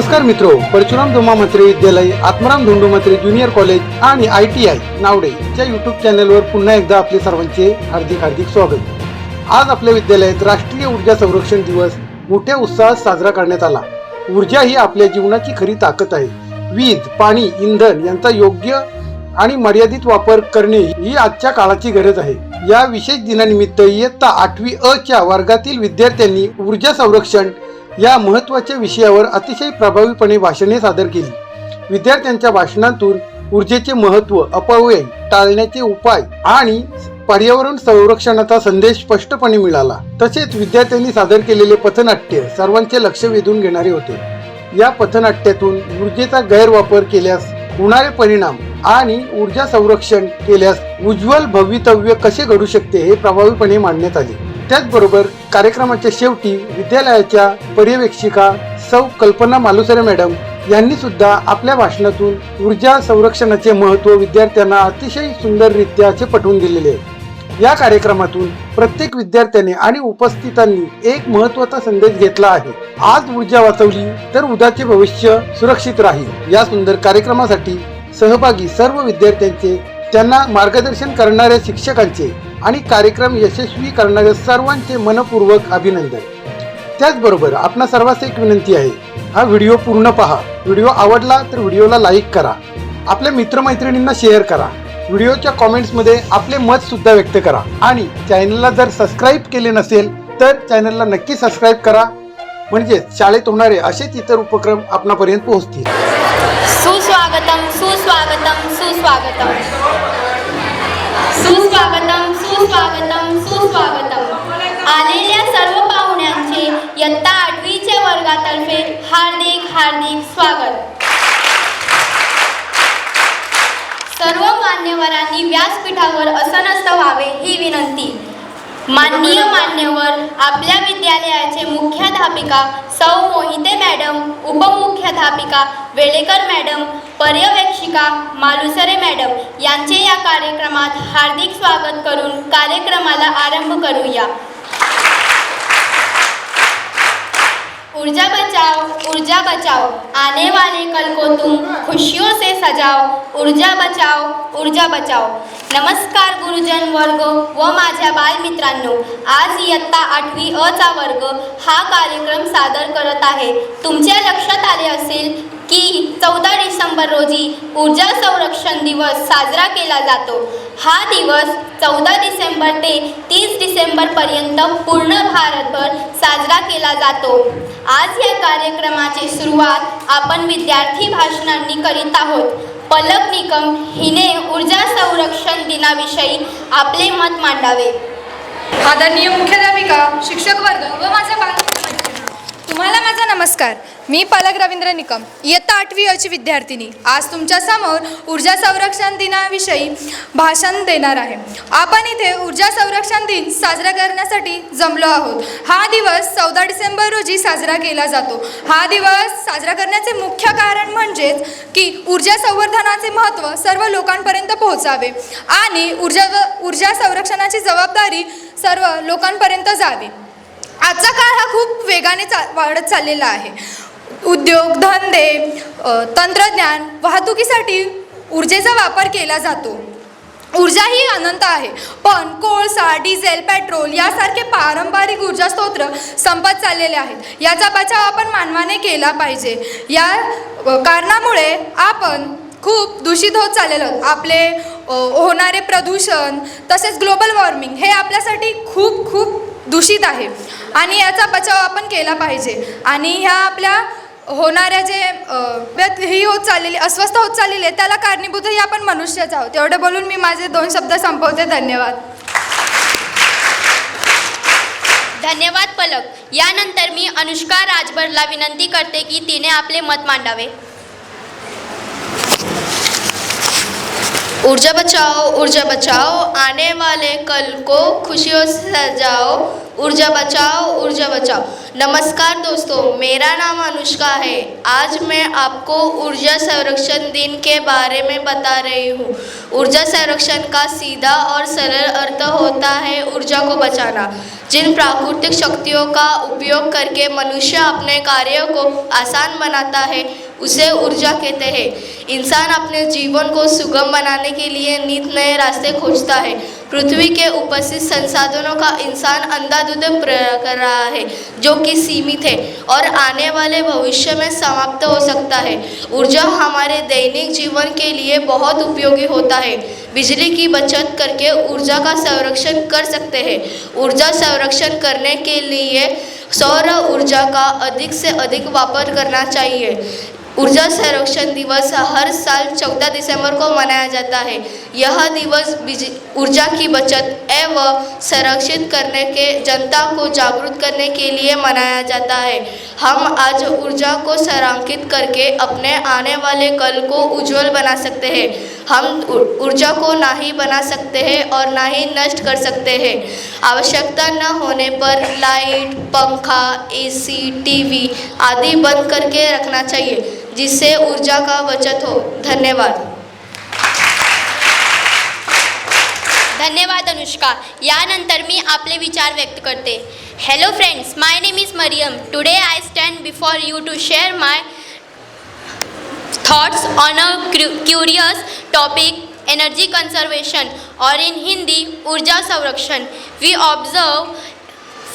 नमस्कार मित्रो परशुराम धोमा मंत्री विद्यालय आत्माराम धोंडू मंत्री ज्युनियर कॉलेज आणि आय टी आय नावडे च्या युट्यूब चॅनलवर पुन्हा एकदा आपले सर्वांचे हार्दिक हार्दिक स्वागत. आज आपल्या विद्यालयात राष्ट्रीय ऊर्जा संरक्षण दिवस मोठ्या उत्साहात साजरा करण्यात आला. ऊर्जा ही आपल्या जीवनाची खरी ताकद आहे. वीज पाणी इंधन यांचा योग्य आणि मर्यादित वापर करणे ही आजच्या काळाची गरज आहे. या विशेष दिनानिमित्त इयत्ता आठवी अ च्या वर्गातील विद्यार्थ्यांनी ऊर्जा संरक्षण या महत्त्वाच्या विषयावर अतिशय प्रभावीपणे भाषणे सादर केली. विद्यार्थ्यांच्या भाषणातून ऊर्जेचे महत्त्व अपव्यय टाळण्याचे उपाय आणि पर्यावरण संरक्षणाचा संदेश स्पष्टपणे मिळाला. तसेच विद्यार्थ्यांनी सादर केलेले पथनाट्य सर्वांचे लक्ष वेधून घेणारे होते. या पथनाट्यातून ऊर्जेचा गैरवापर केल्यास होणारे परिणाम आणि ऊर्जा संरक्षण केल्यास उज्ज्वल भवितव्य कसे घडू शकते हे प्रभावीपणे मांडण्यात आले. त्याचबरोबर कार्यक्रमाच्या शेवटी विद्यालयाच्या पर्यवेक्षिका सौ कल्पना मालुसरे मॅडम यांनी सुद्धा आपल्या भाषणातून ऊर्जा संरक्षणाचे महत्त्व विद्यार्थ्यांना अतिशय सुंदररित्या असे पटवून दिलेले आहे. या कार्यक्रमातून प्रत्येक विद्यार्थ्याने आणि उपस्थितांनी एक महत्त्वाचा संदेश घेतला आहे. आज ऊर्जा वाचवली तर उद्याचे भविष्य सुरक्षित राहील. या सुंदर कार्यक्रमासाठी सहभागी सर्व विद्यार्थ्यांचे त्यांना मार्गदर्शन करणाऱ्या शिक्षकांचे आणि कार्यक्रम यशस्वी करणाऱ्या सर्वांचे मनपूर्वक अभिनंदन. त्याचबरोबर आपणा सर्वांस एक विनंती आहे हा व्हिडिओ पूर्ण पहा. व्हिडिओ आवडला तर व्हिडिओला लाईक करा. आपल्या मित्रमैत्रिणींना शेअर करा. व्हिडिओच्या कॉमेंट्समध्ये आपले मत सुद्धा व्यक्त करा. आणि चॅनलला जर सबस्क्राईब केले नसेल तर चॅनलला नक्की सबस्क्राईब करा. म्हणजे शाळेत होणारे असेच इतर उपक्रम आपणापर्यंत पोहोचतील. सुस्वागतम सुस्वागतम सुस्वागतम. सुस्वागतम सुस्वागतम सुस्वागतम. आलेल्या सर्व पाहुण्यांचे इयत्ता आठवीच्या वर्गातर्फे हार्दिक हार्दिक स्वागत. सर्व मान्यवरांनी व्यासपीठावर असनस्त व्हावे ही विनंती. माननीय मान्यवर आपल्या विद्यालयाचे मुख्याध्यापिका सौ मोहिते मॅडम प्राध्यापिका वेळेकर मॅडम पर्यवेक्षिका मालुसरे मॅडम यांचे या कार्यक्रमात हार्दिक स्वागत करून कार्यक्रमाला आरंभ करूया. ऊर्जा बचाओ ऊर्जा बचाओ। आने वाले कल को तुम खुशियों से सजाओ। ऊर्जा बचाओ ऊर्जा बचाओ। नमस्कार गुरुजन वर्ग व माझ्या बालमित्रांनो आज इयत्ता आठवी अ चा वर्ग हा कार्यक्रम सादर करत आहे. तुमच्या लक्षात आले असेल की चौदा डिसेंबर रोजी ऊर्जा संरक्षण दिवस साजरा केला जातो. हा दिवस चौदा डिसेंबर ते तीस डिसेंबरपर्यंत पूर्ण भारतभर साजरा केला जातो. आज या कार्यक्रमाची सुरुवात आपण विद्यार्थी भाषणांनी करीत आहोत. पलक निकम हिने ऊर्जा संरक्षण दिनाविषयी आपले मत मांडावे. आदरणीय मुख्याध्यापिका शिक्षक वर्ग व माझे बांधव तुम्हाला माझा नमस्कार. मी पालक रवींद्र निकम इयत्ता आठवी अची विद्यार्थिनी. आज तुमच्यासमोर ऊर्जा संरक्षण दिनाविषयी भाषण देणार आहे. आपण इथे ऊर्जा संरक्षण दिन साजरा करण्यासाठी जमलो आहोत. हा दिवस चौदा डिसेंबर रोजी साजरा केला जातो. हा दिवस साजरा करण्याचे मुख्य कारण म्हणजेच की ऊर्जा संवर्धनाचे महत्त्व सर्व लोकांपर्यंत पोहोचावे आणि ऊर्जा ऊर्जा संरक्षणाची जबाबदारी सर्व लोकांपर्यंत जावी. आजचा काळ हा खूप वेगाने चा वाढत चाललेला आहे. उद्योग धंदे तंत्रज्ञान वाहतुकीसाठी ऊर्जेचा वापर केला जातो. ऊर्जा ही अनंत आहे पण कोळसा डिझेल पेट्रोल यासारखे पारंपरिक ऊर्जा स्तोत्र संपत चाललेले आहेत. याचा बचाव आपण मानवाने केला पाहिजे. या कारणामुळे आपण खूप दूषित होत चाललेलो आहोत. आपले होणारे प्रदूषण तसेच ग्लोबल वॉर्मिंग हे आपल्यासाठी खूप खूप दूषित आहे. आणि याचा बचाव आपण केला पाहिजे. आणि ह्या आपल्या होणाऱ्या जे व्यत- ही होत चाललेली अस्वस्थ होत चाललेली आहे त्याला कारणीभूतही आपण मनुष्यच आहोत. एवढं बोलून मी माझे दोन शब्द संपवते. धन्यवाद. धन्यवाद पलक. यानंतर मी अनुष्का राजभरला विनंती करते की तिने आपले मत मांडावे. ऊर्जा बचाओ ऊर्जा बचाओ, आने वाले कल को खुशियों से सजाओ, ऊर्जा बचाओ ऊर्जा बचाओ। नमस्कार दोस्तों, मेरा नाम अनुष्का है। आज मैं आपको ऊर्जा संरक्षण दिन के बारे में बता रही हूँ। ऊर्जा संरक्षण का सीधा और सरल अर्थ होता है ऊर्जा को बचाना। जिन प्राकृतिक शक्तियों का उपयोग करके मनुष्य अपने कार्यों को आसान बनाता है उसे ऊर्जा कहते हैं। इंसान अपने जीवन को सुगम बनाने के लिए नित नए रास्ते खोजता है। पृथ्वी के उपस्थित संसाधनों का इंसान अंधाधुंध कर रहा है, जो कि सीमित है और आने वाले भविष्य में समाप्त हो सकता है। ऊर्जा हमारे दैनिक जीवन के लिए बहुत उपयोगी होता है। बिजली की बचत करके ऊर्जा का संरक्षण कर सकते हैं। ऊर्जा संरक्षण करने के लिए सौर ऊर्जा का अधिक से अधिक वापर करना चाहिए। ऊर्जा संरक्षण दिवस हर साल 14 दिसंबर को मनाया जाता है। यह दिवस ऊर्जा की बचत एवं संरक्षित करने के, जनता को जागरूक करने के लिए मनाया जाता है। हम आज ऊर्जा को संरक्षित करके अपने आने वाले कल को उज्जवल बना सकते हैं। हम ऊर्जा को ना ही बना सकते हैं और ना ही नष्ट कर सकते हैं। आवश्यकता न होने पर लाइट, पंखा एसी टीवी आदि बंद करके रखना चाहिए, जिससे ऊर्जा का बचत हो। धन्यवाद। धन्यवाद, अनुष्का। यानंतर मी आपले विचार व्यक्त करते. Hello friends my name is Maryam today I stand before you to share my thoughts on cru- curious topic energy conservation or in Hindi Urja Savrakshan. We observe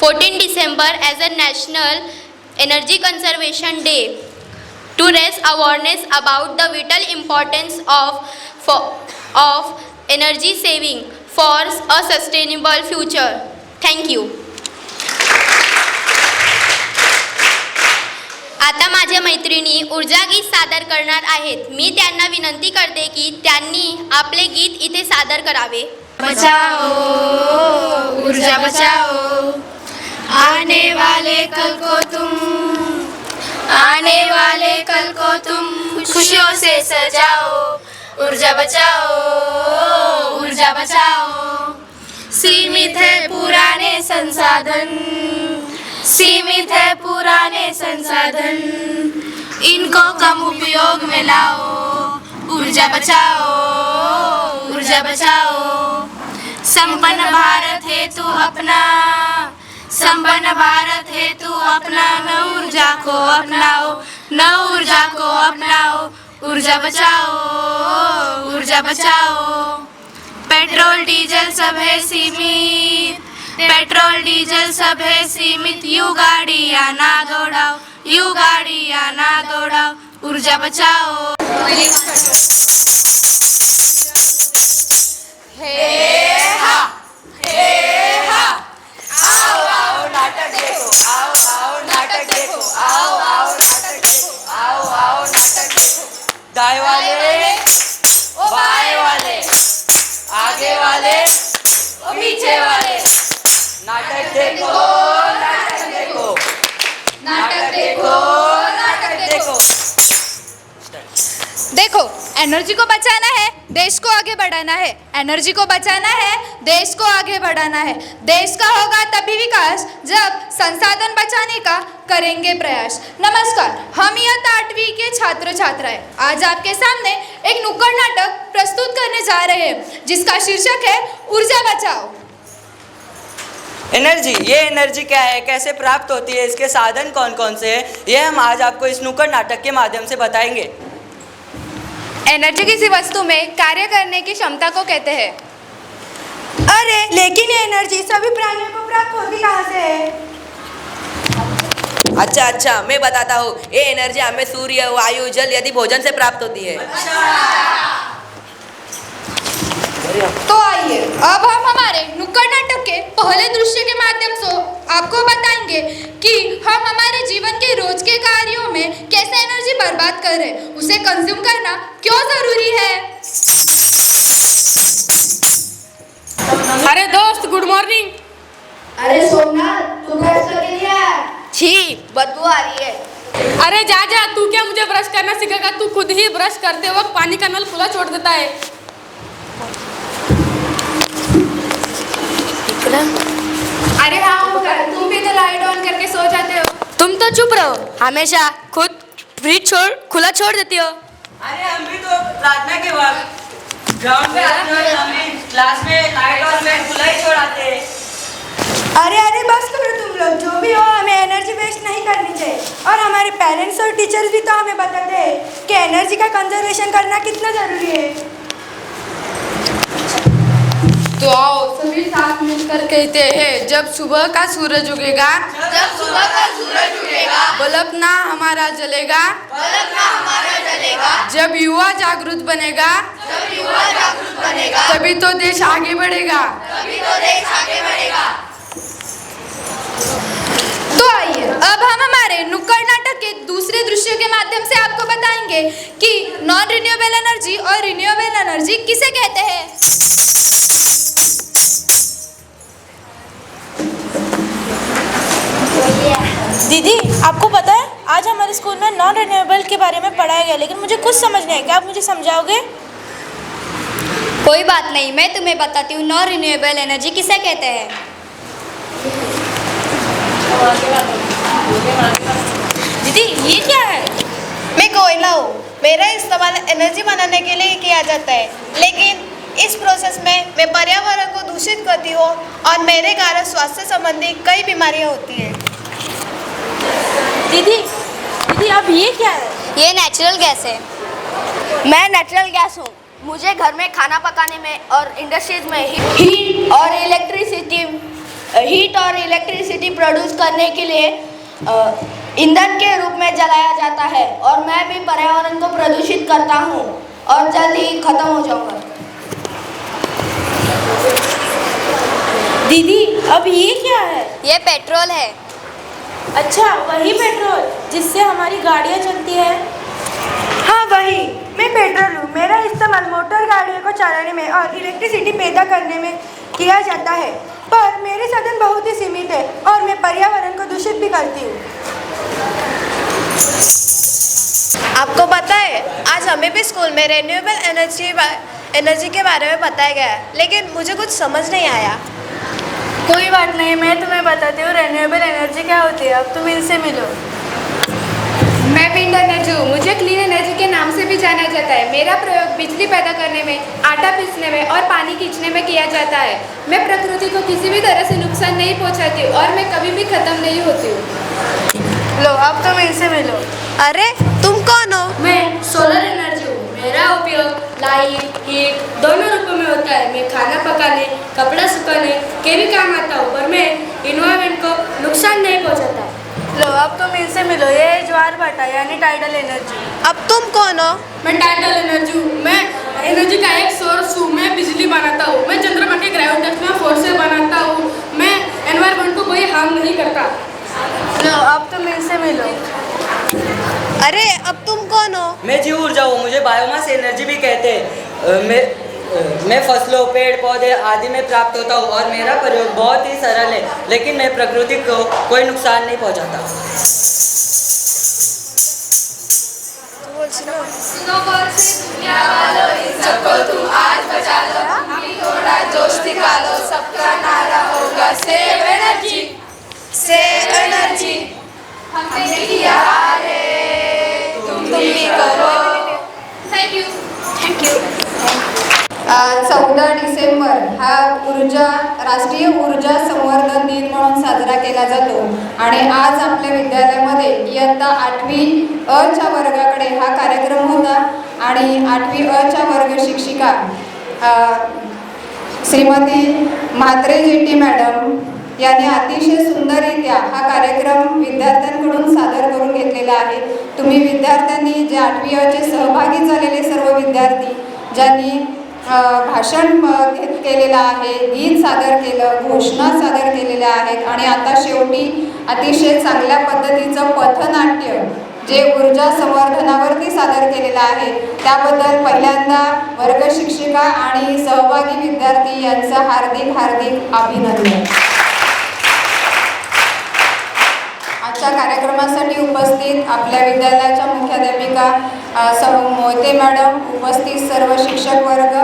14 December as a National Energy Conservation Day to raise awareness about the vital importance of, for, of energy saving for a sustainable future. Thank you. आता माझ्या मैत्रिणी ऊर्जा गीत सादर करणार आहेत. मी त्यांना विनंती करते की त्यांनी आपले गीत इथे सादर करावे. बचाओ ऊर्जा बचाओ. आने वाले कल को तुम आने वाले कल को तुम खुशियों से सजाओ. ऊर्जा बचाओ ऊर्जा बचाओ. सीमित है पुराने संसाधन सीमित है पुराने संसाधन। इनको कम उपयोग में लाओ, ऊर्जा बचाओ ऊर्जा बचाओ। संपन्न भारत हेतु अपना, संपन्न भारत हेतु अपना। न ऊर्जा को अपनाओ, न ऊर्जा को अपनाओ। ऊर्जा बचाओ ऊर्जा बचाओ। पेट्रोल, डीजल सब है सीमित। पेट्रोल डीजल सब है सीमित. यू गाड़िया ना दौड़ाओ यू गाडिया ना दौड़ाओ ऊर्जा बचाओ. दाएं वाले बाएं वाले आगे वाले पीछे वाले नाटक देखो नाटक देखो। नाटक देखो नाटक देखो। देखो एनर्जी को बचाना है, देश को आगे बढ़ाना है। एनर्जी को बचाना है, देश को आगे बढ़ाना है। देश का होगा तभी विकास, जब संसाधन बचाने का करेंगे प्रयास। नमस्कार, हम यह आठवीं के छात्र छात्राएँ आज आपके सामने एक नुक्कड़ नाटक प्रस्तुत करने जा रहे हैं, जिसका शीर्षक है, ऊर्जा बचाओ। एनर्जी ये एनर्जी क्या है? कैसे प्राप्त होती है? इसके साधन कौन कौन से हैं? ये हम आज आपको इस नुक्कड़ नाटक के माध्यम से बताएँगे। एनर्जी किसी वस्तु में कार्य करने की क्षमता को कहते हैं। अरे लेकिन ये एनर्जी सभी प्राणियों को प्राप्त होती कहाँ से है? अच्छा अच्छा मैं बताता हूँ। ये एनर्जी हमें सूर्य वायु जल यदि भोजन से प्राप्त होती है। तो आइए अब हम हमारे नुक्कड़ नाटक के पहले दृश्य के माध्यम से आपको बताएँगे कि हम हमारे जीवन के रोज के कार्यों में कैसे एनर्जी बर्बाद कर रहे हैं। उसे कंज्यूम करना क्यों ज़रूरी है? अरे दोस्त गुड मॉर्निंग अरे सोमनाथ तू ब्रश लिया छी। बदबू आ रही है। अरे जा जा तू क्या मुझे ब्रश करना सिखाएगा? तू खुद ही ब्रश करते वक्त पानी का नल खुला छोड़ देता है। अरे हाँ तुम भी तो लाइट ऑन करके सो जाते हो। तो चुप रहो। हमेशा खुद फ्रिज छोड़ खुला छोड़ देती हो। अरे हम भी तो प्रार्थना के वक्त ग्राउंड पे आते हैं हमें क्लास में लाइट और फ़ैन खुला ही छोड़ाते हैं। अरे अरे बस करो तुम लोग जो भी हो हमें एनर्जी वेस्ट नहीं करनी चाहिए। और हमारे पेरेंट्स और टीचर्स भी तो हमें बताते हैं कि एनर्जी का कंजर्वेशन करना कितना ज़रूरी है। तो आओ सभी साथ मिलकर कहते हैं जब सुबह का सूरज उगेगा जब सुबह का सूरज उगेगा बल्ब ना हमारा जलेगा बल्ब ना हमारा जलेगा जब युवा जागरूक बनेगा जब युवा जागरूक बनेगा तभी तो देश आगे बढ़ेगा। तभी तो देश आगे बढ़ेगा। तो आइए अब हम हमारे नुक्कड़ नाटक के दूसरे दृश्य के माध्यम से आपको बताएँगे कि नॉन रिन्यूएबल एनर्जी और रिन्यूएबल एनर्जी किसे कहते हैं। दीदी आपको पता है आज हमारे स्कूल में नॉन रिन्यूएबल के बारे में पढ़ाया गया लेकिन मुझे कुछ समझ नहीं आया। क्या आप मुझे समझाओगे? कोई बात नहीं मैं तुम्हें बताती हूँ नॉन रिन्यूएबल एनर्जी किसे कहते हैं? दीदी ये क्या है? मैं कोयला हूँ। मेरा इस्तेमाल एनर्जी बनाने के लिए किया जाता है लेकिन इस प्रोसेस में मैं पर्यावरण को दूषित करती हूँ और मेरे कारण स्वास्थ्य संबंधी कई बीमारियाँ होती हैं। दीदी दीदी अब ये क्या है? ये नेचुरल गैस है। मैं नेचुरल गैस हूँ। मुझे घर में खाना पकाने में और इंडस्ट्रीज़ में हीट और इलेक्ट्रिसिटी हीट और इलेक्ट्रिसिटी प्रोड्यूस करने के लिए ईंधन के रूप में जलाया जाता है और मैं भी पर्यावरण को प्रदूषित करता हूँ और जल्द ही खत्म हो जाऊँगा। दीदी अब ये क्या है? ये पेट्रोल है। अच्छा वही पेट्रोल जिससे हमारी गाड़ियाँ चलती है। हाँ वही। मैं पेट्रोल हूँ। मेरा इस्तेमाल मोटर गाड़ियों को चलाने में और इलेक्ट्रिसिटी पैदा करने में किया जाता है। पर मेरे साधन बहुत ही सीमित है और मैं पर्यावरण को दूषित भी करती हूँ। आपको पता है आज हमें भी स्कूल में रिन्यूएबल एनर्जी एनर्जी के बारे में बताया गया है लेकिन मुझे कुछ समझ नहीं आया। कोई बात नहीं मैं तुम्हें बताती हूँ रिन्यूएबल एनर्जी क्या होती है? अब तुम इनसे मिलो। मैं विंड एनर्जी हूँ मुझे क्लीन एनर्जी के नाम से भी जाना जाता है। मेरा प्रयोग बिजली पैदा करने में आटा पीसने में और पानी खींचने में किया जाता है। मैं प्रकृति को किसी भी तरह से नुकसान नहीं पहुँचाती और मैं कभी भी ख़त्म नहीं होती हूँ। लो अब तुम इनसे मिलो। अरे तुम कौन हो? मैं सोलर एनर्जी मेरा उपयोग लाइट हीट दोनों रूपों में होता है। मैं खाना पकाने कपड़ा सुखाने के भी काम आता हूँ पर मैं इन्वायरमेंट को नुकसान नहीं पहुँचाता। लो अब तुम इनसे मिलो ये है ज्वार भाटा यानी टाइडल एनर्जी अब तुम कौन हो? मैं टाइडल एनर्जी हूँ। मैं एनर्जी का एक सोर्स हूँ। मैं बिजली बनाता हूँ। मैं चंद्रमा के ग्रेविटेशनल फोर्स से बनाता हूँ। मैं एनवायरमेंट को कोई हार्म नहीं करता। लो अब तुम इनसे मिलो। अरे अब तुम कौन हो? मैं जीव ऊर्जा हूँ मुझे बायोमास एनर्जी भी कहते हैं। मैं मैं फ़सलों पेड़ पौधे आदि में प्राप्त होता हूँ और मेरा प्रयोग बहुत ही सरल है लेकिन मैं प्रकृति को कोई नुकसान नहीं पहुँचाता। चौदा डिसेंबर हा ऊर्जा राष्ट्रीय ऊर्जा संवर्धन दिन म्हणून साजरा केला जातो. आणि आज आपल्या विद्यालयामध्ये इयत्ता आठवी अच्या वर्गाकडे हा कार्यक्रम होता. आणि आठवी अच्या वर्ग शिक्षिका श्रीमती म्हात्रे जेटी मॅडम यांनी अतिशय सुंदररित्या हा कार्यक्रम विद्यार्थ्यांकडून सादर करून घेतलेला आहे. तुम्ही विद्यार्थ्यांनी जे आठवीचे सहभागी झालेले सर्व विद्यार्थी ज्यांनी भाषण घेत- केलेलं आहे गीत सादर केलं घोषणा सादर केलेल्या आहेत आणि आता शेवटी अतिशय चांगल्या पद्धतीचं पथनाट्य जे ऊर्जा संवर्धनावरती सादर केलेलं आहे त्याबद्दल पहिल्यांदा वर्ग शिक्षिका आणि सहभागी विद्यार्थी यांचं हार्दिक हार्दिक अभिनंदन. आजच्या कार्यक्रमासाठी उपस्थित आपल्या विद्यालयाच्या मुख्याध्यापिका अ, सौ मोहिते मॅडम उपस्थित सर्व शिक्षक वर्ग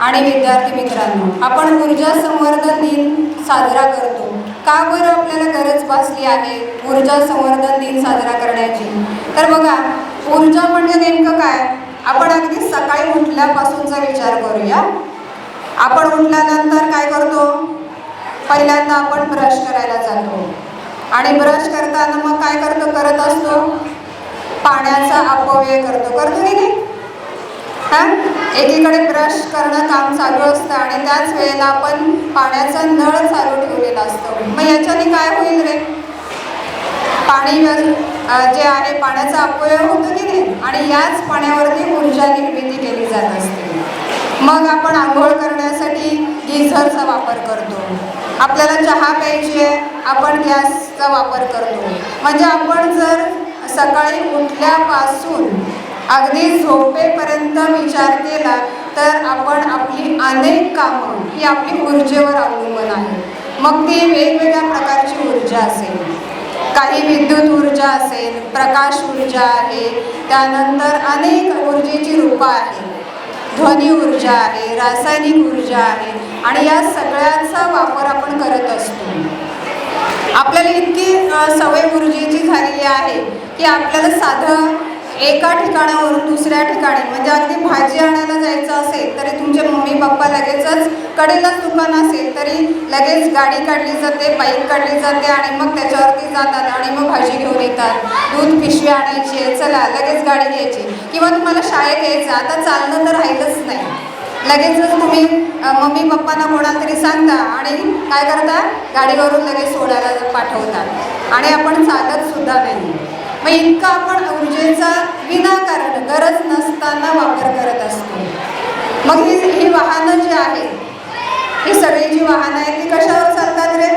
आणि विद्यार्थी मित्रांनो आपण ऊर्जा संवर्धन दिन साजरा करतो. का बरं आपल्याला गरज भासली आहे ऊर्जा संवर्धन दिन साजरा करण्याची? तर बघा ऊर्जा म्हणजे नेमकं काय? आपण अगदी सकाळी उठल्यापासूनचा विचार करूया. आपण उठल्यानंतर काय करतो? पहिल्यांदा आपण ब्रश करायला जातो. आणि ब्रश करताना मग काय करतो? करत असतो. पाण्याचा अपव्यय करतो. करतो की नाही? हा? एकीकडे ब्रश करणं काम चालू असतं आणि त्याच वेळेला आपण पाण्याचा नळ चालू ठेवलेला असतो. मग याच्याने काय होईल रे? पाणी जे आहे पाण्याचा अपव्यय होतो की नाही? आणि याच पाण्यावरती ऊर्जा निर्मिती केली जात असते. मग आपण आंघोळ करण्यासाठी गिझरचा वापर करतो. आपल्याला चहा प्यायची आहे आपण गॅसचा वापर करतो. म्हणजे आपण जर सकाळी उठल्यापासून अगदी झोपेपर्यंत विचार केला तर आपण आपली अनेक कामं ही आपली ऊर्जेवर अवलंबून आहे. मग ती वेगवेगळ्या प्रकारची ऊर्जा असेल. काही विद्युत ऊर्जा असेल प्रकाश ऊर्जा आहे त्यानंतर अनेक ऊर्जेची रूपं आहेत. ध्वनी ऊर्जा आहे रासायनिक ऊर्जा आहे आणि या सगळ्यांचा वापर आपण करत असतो. आपल्याला इतकी सवय ऊर्जेची झालेली आहे की आपल्याला साधं एका ठिकाणावरून दुसऱ्या ठिकाणी. म्हणजे अगदी भाजी आणायला जायचं असेल तरी तुमचे मम्मी पप्पा लगेचच कडेलाच दुकान असेल तरी लगेच गाडी काढली जाते बाईक काढली जाते आणि मग त्याच्यावरती जातात आणि मग भाजी घेऊन येतात. दूध पिशवी आणायची आहे चला लगेच गाडी घ्यायची. किंवा तुम्हाला शाळेत यायचं आता चालणं तर राहिलंच नाही. लगेचच तुम्ही मम्मी पप्पांना कोणाला तरी सांगता आणि काय करता? गाडीवरून लगेच सोडायला पाठवतात आणि आपण चालत सुद्धा नाही. म्हणजे मग इतका आपण ऊर्जेचा विनाकारण गरज नसताना वापर करत असतो. मग ही ही वाहनं जी आहेत ही सगळी जी वाहनं आहेत ती कशावर चालतात रे?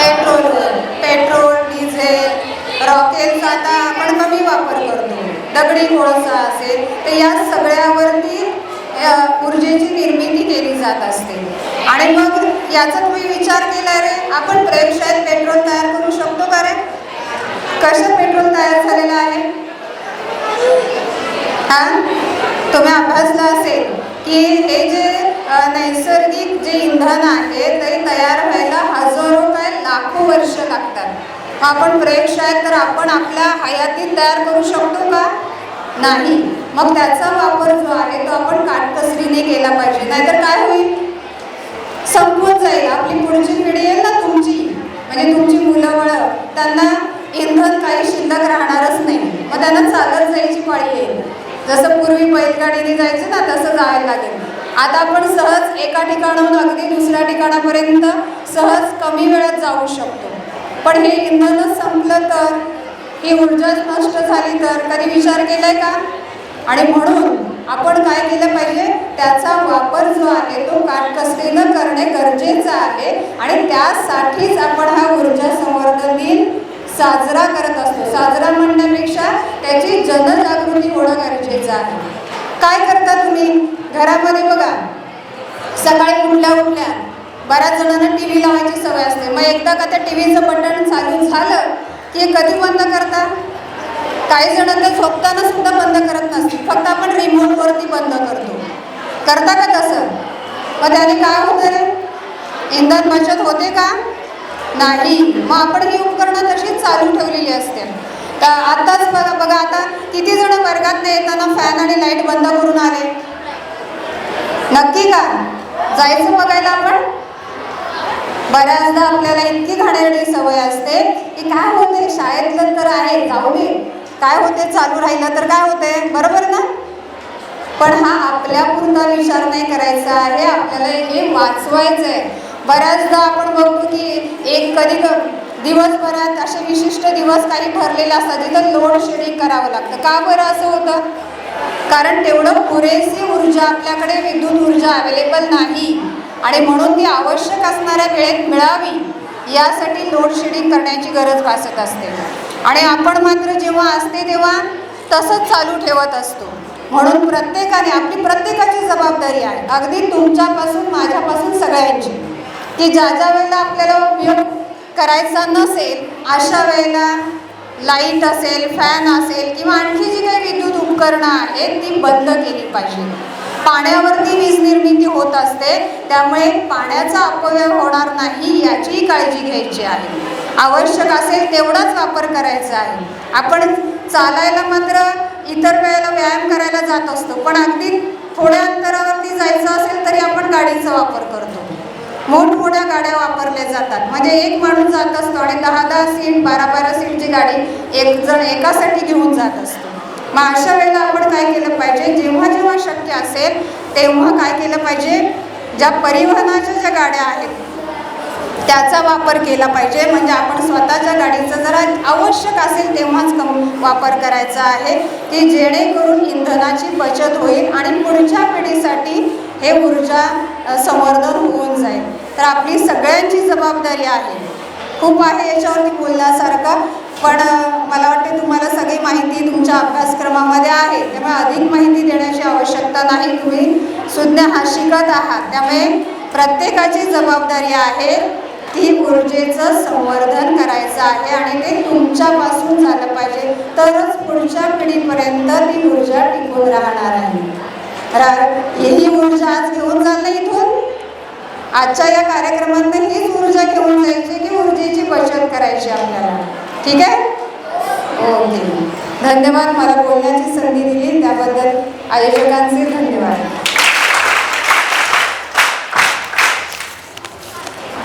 पेट्रोलवर. पेट्रोल डिझेल रॉकेलचा आता आपण कमी वापर करतो. दगडी कोळसा असेल तर या सगळ्यावरती ऊर्जेची निर्मिती केली जात असते. आणि मग याचा तुम्ही विचार केला रे? आपण प्रयोगशाळेत पेट्रोल तयार करू शकतो का रे? कशात पेट्रोल तयार झालेलं आहे? हा? तुम्ही अभ्यासलं असेल की हे जे नैसर्गिक जे इंधन आहे ते तयार व्हायला हजारो काय लाखो वर्ष लागतात. आपण आपण प्रयोगशाळेत तर आपण आपल्या हयातीत तयार करू शकतो का? नाही. मग त्याचा वापर जो आहे तो आपण काटकसरीने केला पाहिजे. नाहीतर काय होईल? संपून जाईल. आपली पुढची पिढी येईल ना तुमची? म्हणजे तुमची मुलं वळ त्यांना इंधन काही शिल्लक राहणारच नाही. मग त्यांना चालत जायची पाळी येईल. जसं पूर्वी बैलगाडीने जायचं ना तसं जायला लागेल. आता आपण सहज एका ठिकाणाहून अगदी दुसऱ्या ठिकाणापर्यंत सहज कमी वेळात जाऊ शकतो. पण हे इंधनच संपलं तर ही ऊर्जाच नष्ट झाली तर कधी विचार केलाय का? आणि म्हणून आपण काय केलं पाहिजे? त्याचा वापर जो आहे तो काटकसरीनं करणे गरजेचं आहे. आणि त्यासाठीच आपण हा ऊर्जा संवर्धन दिन साजरा करत असतो. साजरा म्हणण्यापेक्षा त्याची जनजागृती होणं गरजेचं आहे. काय करता तुम्ही? घरामध्ये बघा. सकाळी उठल्या उठल्या बऱ्याच जणांना टी व्ही लावायची सवय असते. मग एकदा का त्या टी व्हीचं बटन चालू झालं की कधी बंद करता? काही जण तर झोपताना सुद्धा बंद करत नसते फक्त आपण रिमोटवरती बंद करतो. करता का तसं? मग त्याने काय होतं रे इंधन बचत होते का? नाही. मग आपण ही उपकरण चालू ठेवलेली असते. का आताच बघा बघा आता किती जण वर्गात येताना फॅन आणि लाइट बंद करून आले? नक्की का? जायचं बघायला आपण? बऱ्याचदा आपल्याला इतकी घाणेरडी सवय असते की काय होते? शाळेतलं तर आहे जाऊ दे. काय होते? चालू राहिलं तर काय होते? बरोबर ना? पण हा आपल्या पुरता विचार नाही करायचा आहे. आपल्याला हे वाचवायचं आहे बऱ्याचदा आपण बघतो की एक कधी दिवसभरात असे विशिष्ट दिवस काही ठरलेले असतात जिथं लोड शेडिंग करावं लागतं. का बरं असं होतं? कारण तेवढं पुरेशी ऊर्जा आपल्याकडे विद्युत ऊर्जा अवेलेबल नाही. आणि म्हणून ती आवश्यक असणाऱ्या वेळेत मिळावी यासाठी लोड शेडिंग करण्याची गरज भासत असते. आणि आपण मात्र जेव्हा असते तेव्हा तसंच चालू ठेवत असतो. म्हणून प्रत्येकाने आपली प्रत्येकाची जबाबदारी आहे. अगदी तुमच्यापासून माझ्यापासून सगळ्यांची. की ज्या ज्या वेळेला आपल्याला उपयोग करायचा नसेल अशा वेळेला लाइट असेल फॅन असेल किंवा आणखी जी काही विद्युत उपकरणं आहेत ती बंद केली पाहिजे. पाण्यावरती वीज निर्मिती होत असते त्यामुळे पाण्याचा अपव्यय होणार नाही याचीही काळजी घ्यायची आहे. आवश्यक असेल तेवढाच वापर करायचा आहे. आपण चालायला मात्र इतर वेळेला व्यायाम करायला जात असतो पण अगदी थोड्या अंतरावरती जायचं असेल तरी आपण गाडीचा वापर करतो. मोठमोठ्या गाड्या वापरल्या जातात. म्हणजे एक माणूस जात असतो आणि दहा दहा सीट बारा बारा सीटची गाडी एक जण एकासाठी घेऊन जात असतो. मग अशा वेळेला आपण काय केलं पाहिजे? जेव्हा जेव्हा शक्य असेल तेव्हा काय केलं पाहिजे? ज्या परिवहनाच्या ज्या गाड्या आहेत त्याचा वापर केला पाहिजे. म्हणजे आपण स्वतःच्या गाडीचा जरा आवश्यक असेल तेव्हाच कम वापर करायचा आहे की जेणेकरून इंधनाची बचत होईल आणि पुढच्या पिढीसाठी हे ऊर्जा संवर्धन होऊन जाईल. तर आपली सगळ्यांची जबाबदारी आहे. खूप आहे याच्यावरती बोलण्यासारखं पण मला वाटते तुम्हाला सगळी माहिती तुमच्या अभ्यासक्रमामध्ये आहे. त्यामुळे अधिक माहिती देण्याची आवश्यकता नाही. तुम्ही सुज्ञ हा शिकत आहात. त्यामुळे प्रत्येकाची जबाबदारी आहे. ती ऊर्जेचं संवर्धन करायचं आहे आणि ते तुमच्यापासून झालं पाहिजे. तरच पुढच्या पिढीपर्यंत ती ऊर्जा टिकून राहणार आहे. रा- ही ऊर्जा आज घेऊन जाणं इथून? आजच्या या कार्यक्रमात हीच ऊर्जा घेऊन जायची की ऊर्जेची बचत करायची आपल्याला? ठीक आहे? ओके. धन्यवाद. मला बोलण्याची संधी दिली. त्याबद्दल आयोजकांचे धन्यवाद.